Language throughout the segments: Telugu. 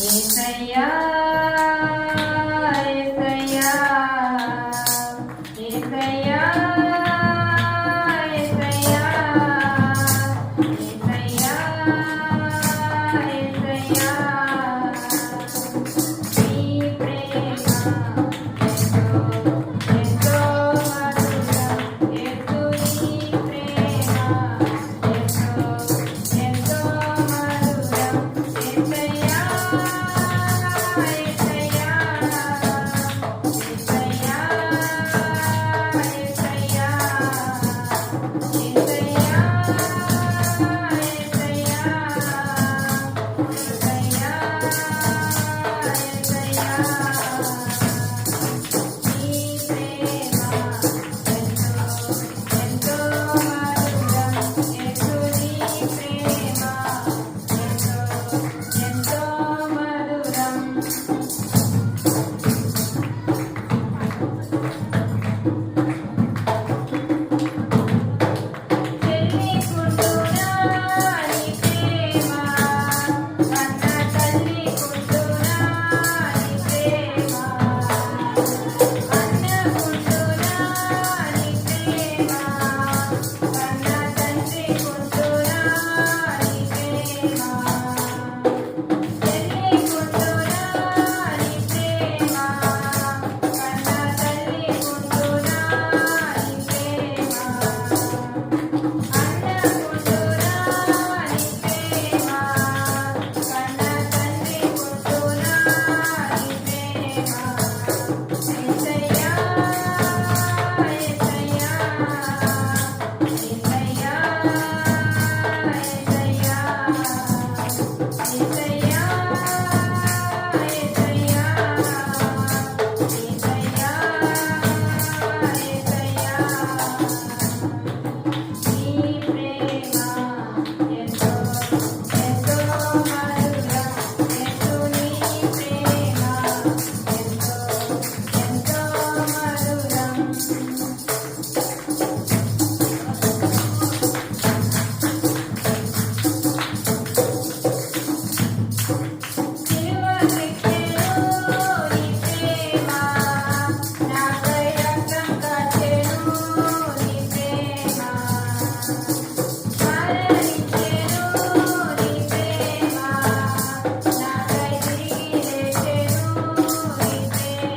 ఏసయ్యా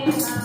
Amém.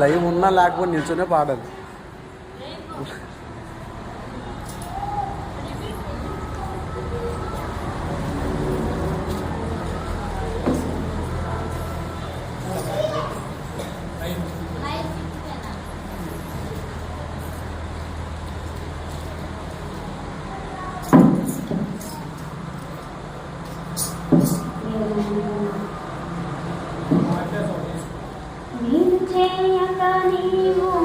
లైవ్ ఉన్నా లేకపోతే నిల్చునే పాడాలి. 天涯的你我